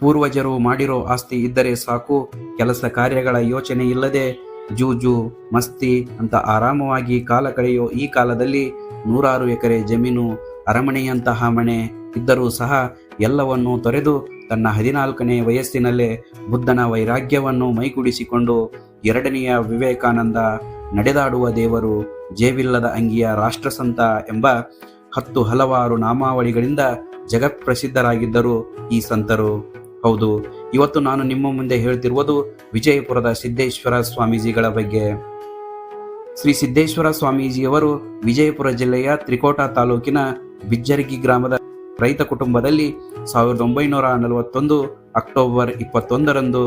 ಪೂರ್ವಜರು ಮಾಡಿರೋ ಆಸ್ತಿ ಇದ್ದರೆ ಸಾಕು. ಕೆಲಸ ಕಾರ್ಯಗಳ ಯೋಚನೆ ಇಲ್ಲದೆ ಜೂಜು, ಮಸ್ತಿ ಅಂತ ಆರಾಮವಾಗಿ ಕಾಲ ಕಳೆಯೋ ಈ ಕಾಲದಲ್ಲಿ ನೂರಾರು ಎಕರೆ ಜಮೀನು, ಅರಮನೆಯಂತಹ ಮನೆ ಇದ್ದರೂ ಸಹ ಎಲ್ಲವನ್ನೂ ತೊರೆದು ತನ್ನ ಹದಿನಾಲ್ಕನೇ ವಯಸ್ಸಿನಲ್ಲೇ ಬುದ್ಧನ ವೈರಾಗ್ಯವನ್ನು ಮೈಗೂಡಿಸಿಕೊಂಡು ಎರಡನೆಯ ವಿವೇಕಾನಂದ ನಡೆದಾಡುವ ದೇವರು ಜೇವಿಲ್ಲದ ಅಂಗಿಯ ರಾಷ್ಟ್ರಸಂತ ಎಂಬ ಹತ್ತು ಹಲವಾರು ನಾಮಾವಳಿಗಳಿಂದ ಜಗತ್ಪ್ರಸಿದ್ಧರಾಗಿದ್ದರು ಈ ಸಂತರು. ಹೌದು. ಇವತ್ತು ನಾನು ನಿಮ್ಮ ಮುಂದೆ ಹೇಳ್ತಿರುವುದು ವಿಜಯಪುರದ ಸಿದ್ದೇಶ್ವರ ಸ್ವಾಮೀಜಿಗಳ ಬಗ್ಗೆ. ಶ್ರೀ ಸಿದ್ದೇಶ್ವರ ಸ್ವಾಮೀಜಿಯವರು ವಿಜಯಪುರ ಜಿಲ್ಲೆಯ ತ್ರಿಕೋಟ ತಾಲೂಕಿನ ಬಿಜ್ಜರಗಿ ಗ್ರಾಮದ ರೈತ ಕುಟುಂಬದಲ್ಲಿ ಸಾವಿರದ ಒಂಬೈನೂರ ನಲವತ್ತೊಂದು ಅಕ್ಟೋಬರ್ ಇಪ್ಪತ್ತೊಂದರಂದು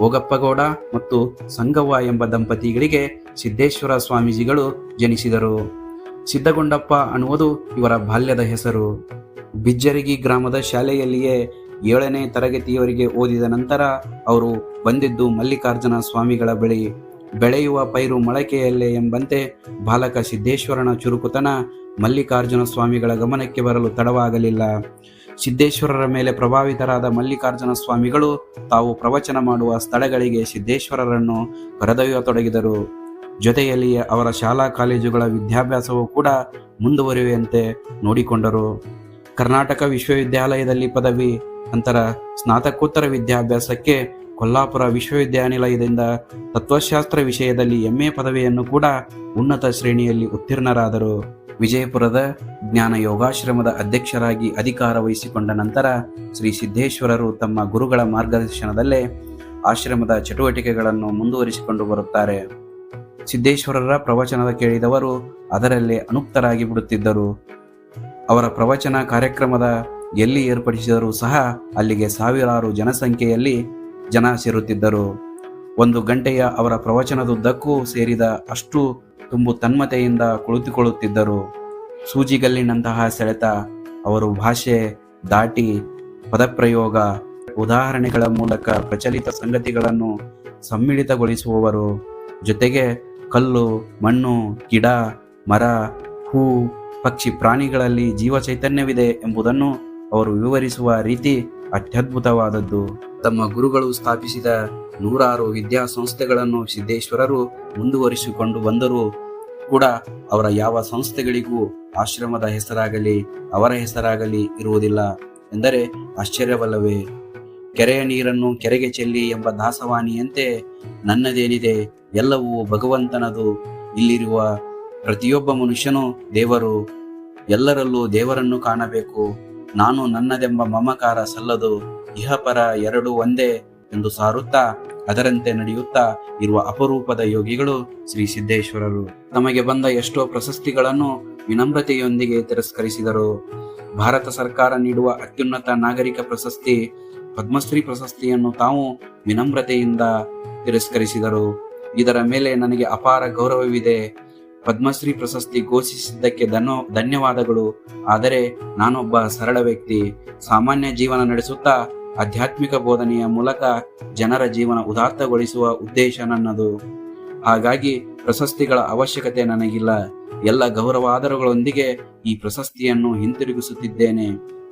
ಓಗಪ್ಪಗೌಡ ಮತ್ತು ಸಂಗವ್ವ ಎಂಬ ದಂಪತಿಗಳಿಗೆ ಸಿದ್ದೇಶ್ವರ ಸ್ವಾಮೀಜಿಗಳು ಜನಿಸಿದರು. ಸಿದ್ದಗೊಂಡಪ್ಪ ಅನ್ನುವುದು ಇವರ ಬಾಲ್ಯದ ಹೆಸರು. ಬಿಜ್ಜರಗಿ ಗ್ರಾಮದ ಶಾಲೆಯಲ್ಲಿಯೇ ಏಳನೇ ತರಗತಿಯವರಿಗೆ ಓದಿದ ನಂತರ ಅವರು ಬಂದಿದ್ದು ಮಲ್ಲಿಕಾರ್ಜುನ ಸ್ವಾಮಿಗಳ ಬಳಿ. ಬೆಳೆಯುವ ಪೈರು ಮೊಳಕೆಯಲ್ಲೇ ಎಂಬಂತೆ ಬಾಲಕ ಸಿದ್ದೇಶ್ವರನ ಚುರುಕುತನ ಮಲ್ಲಿಕಾರ್ಜುನ ಸ್ವಾಮಿಗಳ ಗಮನಕ್ಕೆ ಬರಲು ತಡವಾಗಲಿಲ್ಲ. ಸಿದ್ದೇಶ್ವರರ ಮೇಲೆ ಪ್ರಭಾವಿತರಾದ ಮಲ್ಲಿಕಾರ್ಜುನ ಸ್ವಾಮಿಗಳು ತಾವು ಪ್ರವಚನ ಮಾಡುವ ಸ್ಥಳಗಳಿಗೆ ಸಿದ್ದೇಶ್ವರರನ್ನು ಕರೆದೊಯ್ಯತೊಡಗಿದರು ಜೊತೆಯಲ್ಲಿ ಅವರ ಶಾಲಾ ಕಾಲೇಜುಗಳ ವಿದ್ಯಾಭ್ಯಾಸವೂ ಕೂಡ ಮುಂದುವರಿಯುವಂತೆ ನೋಡಿಕೊಂಡರು. ಕರ್ನಾಟಕ ವಿಶ್ವವಿದ್ಯಾಲಯದಲ್ಲಿ ಪದವಿ ನಂತರ ಸ್ನಾತಕೋತ್ತರ ವಿದ್ಯಾಭ್ಯಾಸಕ್ಕೆ ಕೊಲ್ಲಾಪುರ ವಿಶ್ವವಿದ್ಯಾನಿಲಯದಿಂದ ತತ್ವಶಾಸ್ತ್ರ ವಿಷಯದಲ್ಲಿ ಎಂಎ ಪದವಿಯನ್ನು ಕೂಡ ಉನ್ನತ ಶ್ರೇಣಿಯಲ್ಲಿ ಉತ್ತೀರ್ಣರಾದರು. ವಿಜಯಪುರದ ಜ್ಞಾನ ಯೋಗಾಶ್ರಮದ ಅಧ್ಯಕ್ಷರಾಗಿ ಅಧಿಕಾರ ವಹಿಸಿಕೊಂಡ ನಂತರ ಶ್ರೀ ಸಿದ್ದೇಶ್ವರರು ತಮ್ಮ ಗುರುಗಳ ಮಾರ್ಗದರ್ಶನದಲ್ಲೇ ಆಶ್ರಮದ ಚಟುವಟಿಕೆಗಳನ್ನು ಮುಂದುವರಿಸಿಕೊಂಡು ಬರುತ್ತಾರೆ. ಸಿದ್ದೇಶ್ವರರ ಪ್ರವಚನದ ಕೇಳಿದವರು ಅದರಲ್ಲೇ ಅನುಕ್ತರಾಗಿ ಬಿಡುತ್ತಿದ್ದರು. ಅವರ ಪ್ರವಚನ ಕಾರ್ಯಕ್ರಮದ ಎಲ್ಲಿ ಏರ್ಪಡಿಸಿದರೂ ಸಹ ಅಲ್ಲಿಗೆ ಸಾವಿರಾರು ಜನಸಂಖ್ಯೆಯಲ್ಲಿ ಜನ ಸೇರುತ್ತಿದ್ದರು. ಒಂದು ಗಂಟೆಯ ಅವರ ಪ್ರವಚನದುದ್ದಕ್ಕೂ ಸೇರಿದ ಅಷ್ಟು ತುಂಬು ತನ್ಮತೆಯಿಂದ ಕುಳಿತುಕೊಳ್ಳುತ್ತಿದ್ದರು. ಸೂಜಿಗಲ್ಲಿನಂತಹ ಸೆಳೆತ, ಅವರು ಭಾಷೆ ದಾಟಿ, ಪದಪ್ರಯೋಗ, ಉದಾಹರಣೆಗಳ ಮೂಲಕ ಪ್ರಚಲಿತ ಸಂಗತಿಗಳನ್ನು ಸಮ್ಮಿಳಿತಗೊಳಿಸುವವರು. ಜೊತೆಗೆ ಕಲ್ಲು, ಮಣ್ಣು, ಗಿಡ, ಮರ, ಹೂ, ಪಕ್ಷಿ, ಪ್ರಾಣಿಗಳಲ್ಲಿ ಜೀವ ಚೈತನ್ಯವಿದೆ ಎಂಬುದನ್ನು ಅವರು ವಿವರಿಸುವ ರೀತಿ ಅತ್ಯದ್ಭುತವಾದದ್ದು. ತಮ್ಮ ಗುರುಗಳು ಸ್ಥಾಪಿಸಿದ ನೂರಾರು ವಿದ್ಯಾಸಂಸ್ಥೆಗಳನ್ನು ಸಿದ್ದೇಶ್ವರರು ಮುಂದುವರಿಸಿಕೊಂಡು ಬಂದರೂ ಕೂಡ ಅವರ ಯಾವ ಸಂಸ್ಥೆಗಳಿಗೂ ಆಶ್ರಮದ ಹೆಸರಾಗಲಿ, ಅವರ ಹೆಸರಾಗಲಿ ಇರುವುದಿಲ್ಲ ಎಂದರೆ ಆಶ್ಚರ್ಯವಲ್ಲವೇ. ಕೆರೆಯ ನೀರನ್ನು ಕೆರೆಗೆ ಚೆಲ್ಲಿ ಎಂಬ ದಾಸವಾಣಿಯಂತೆ ನನ್ನದೇನಿದೆ, ಎಲ್ಲವೂ ಭಗವಂತನದು. ಇಲ್ಲಿರುವ ಪ್ರತಿಯೊಬ್ಬ ಮನುಷ್ಯನು ದೇವರು, ಎಲ್ಲರಲ್ಲೂ ದೇವರನ್ನು ಕಾಣಬೇಕು. ನಾನು ನನ್ನದೆಂಬ ಮಮಕಾರ ಸಲ್ಲದು, ಇಹಪರ ಎರಡು ಒಂದೇ ಎಂದು ಸಾರುತ್ತಾ, ಅದರಂತೆ ನಡೆಯುತ್ತಾ ಇರುವ ಅಪರೂಪದ ಯೋಗಿಗಳು ಶ್ರೀ ಸಿದ್ದೇಶ್ವರರು. ತಮಗೆ ಬಂದ ಎಷ್ಟೋ ಪ್ರಶಸ್ತಿಗಳನ್ನು ವಿನಮ್ರತೆಯೊಂದಿಗೆ ತಿರಸ್ಕರಿಸಿದರು. ಭಾರತ ಸರ್ಕಾರ ನೀಡುವ ಅತ್ಯುನ್ನತ ನಾಗರಿಕ ಪ್ರಶಸ್ತಿ, ಪದ್ಮಶ್ರೀ ಪ್ರಶಸ್ತಿಯನ್ನು ತಾವು ವಿನಮ್ರತೆಯಿಂದ ತಿರಸ್ಕರಿಸಿದರು. ಇದರ ಮೇಲೆ ನನಗೆ ಅಪಾರ ಗೌರವವಿದೆ. ಪದ್ಮಶ್ರೀ ಪ್ರಶಸ್ತಿ ಘೋಷಿಸಿದ್ದಕ್ಕೆ ಧನ್ಯ, ಧನ್ಯವಾದಗಳು. ಆದರೆ ನಾನೊಬ್ಬ ಸರಳ ವ್ಯಕ್ತಿ. ಸಾಮಾನ್ಯ ಜೀವನ ನಡೆಸುತ್ತಾ ಆಧ್ಯಾತ್ಮಿಕ ಬೋಧನೆಯ ಮೂಲಕ ಜನರ ಜೀವನ ಉದಾತ್ತಗೊಳಿಸುವ ಉದ್ದೇಶ ನನ್ನದು. ಹಾಗಾಗಿ ಪ್ರಶಸ್ತಿಗಳ ಅವಶ್ಯಕತೆ ನನಗಿಲ್ಲ. ಎಲ್ಲ ಗೌರವಾದರಗಳೊಂದಿಗೆ ಈ ಪ್ರಶಸ್ತಿಯನ್ನು ಹಿಂತಿರುಗಿಸುತ್ತಿದ್ದೇನೆ.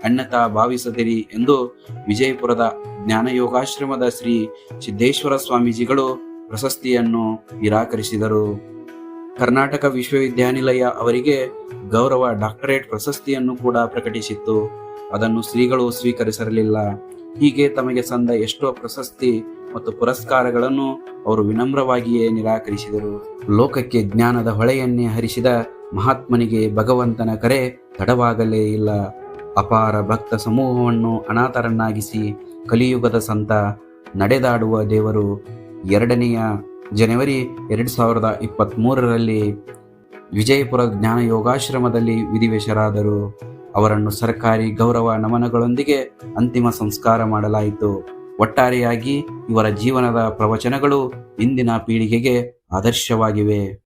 ಅಣ್ಣತಾ ಭಾವಿಸದಿರಿ ಎಂದು ವಿಜಯಪುರದ ಜ್ಞಾನಯೋಗಾಶ್ರಮದ ಶ್ರೀ ಸಿದ್ದೇಶ್ವರ ಸ್ವಾಮೀಜಿಗಳು ಪ್ರಶಸ್ತಿಯನ್ನು ನಿರಾಕರಿಸಿದರು. ಕರ್ನಾಟಕ ವಿಶ್ವವಿದ್ಯಾನಿಲಯ ಅವರಿಗೆ ಗೌರವ ಡಾಕ್ಟರೇಟ್ ಪ್ರಶಸ್ತಿಯನ್ನು ಕೂಡ ಪ್ರಕಟಿಸಿತ್ತು. ಅದನ್ನು ಶ್ರೀಗಳು ಸ್ವೀಕರಿಸಿರಲಿಲ್ಲ. ಹೀಗೆ ತಮಗೆ ಸಂದ ಎಷ್ಟೋ ಪ್ರಶಸ್ತಿ ಮತ್ತು ಪುರಸ್ಕಾರಗಳನ್ನು ಅವರು ವಿನಮ್ರವಾಗಿಯೇ ನಿರಾಕರಿಸಿದರು. ಲೋಕಕ್ಕೆ ಜ್ಞಾನದ ಹೊಳೆಯನ್ನೇ ಹರಿಸಿದ ಮಹಾತ್ಮನಿಗೆ ಭಗವಂತನ ಕರೆ ತಡವಾಗಲೇ ಇಲ್ಲ. ಅಪಾರ ಭಕ್ತ ಸಮೂಹವನ್ನು ಅನಾಥರನ್ನಾಗಿಸಿ ಕಲಿಯುಗದ ಸಂತ ನಡೆದಾಡುವ ದೇವರು ಎರಡನೆಯ ಜನವರಿ ಎರಡು ಸಾವಿರದ ಇಪ್ಪತ್ತ್ಮೂರರಲ್ಲಿ ವಿಜಯಪುರ ಜ್ಞಾನ ಯೋಗಾಶ್ರಮದಲ್ಲಿ ವಿಧಿವೇಶರಾದರು. ಅವರನ್ನು ಸರ್ಕಾರಿ ಗೌರವ ನಮನಗಳೊಂದಿಗೆ ಅಂತಿಮ ಸಂಸ್ಕಾರ ಮಾಡಲಾಯಿತು. ಒಟ್ಟಾರೆಯಾಗಿ ಇವರ ಜೀವನದ ಪ್ರವಚನಗಳು ಇಂದಿನ ಪೀಳಿಗೆಗೆ ಆದರ್ಶವಾಗಿವೆ.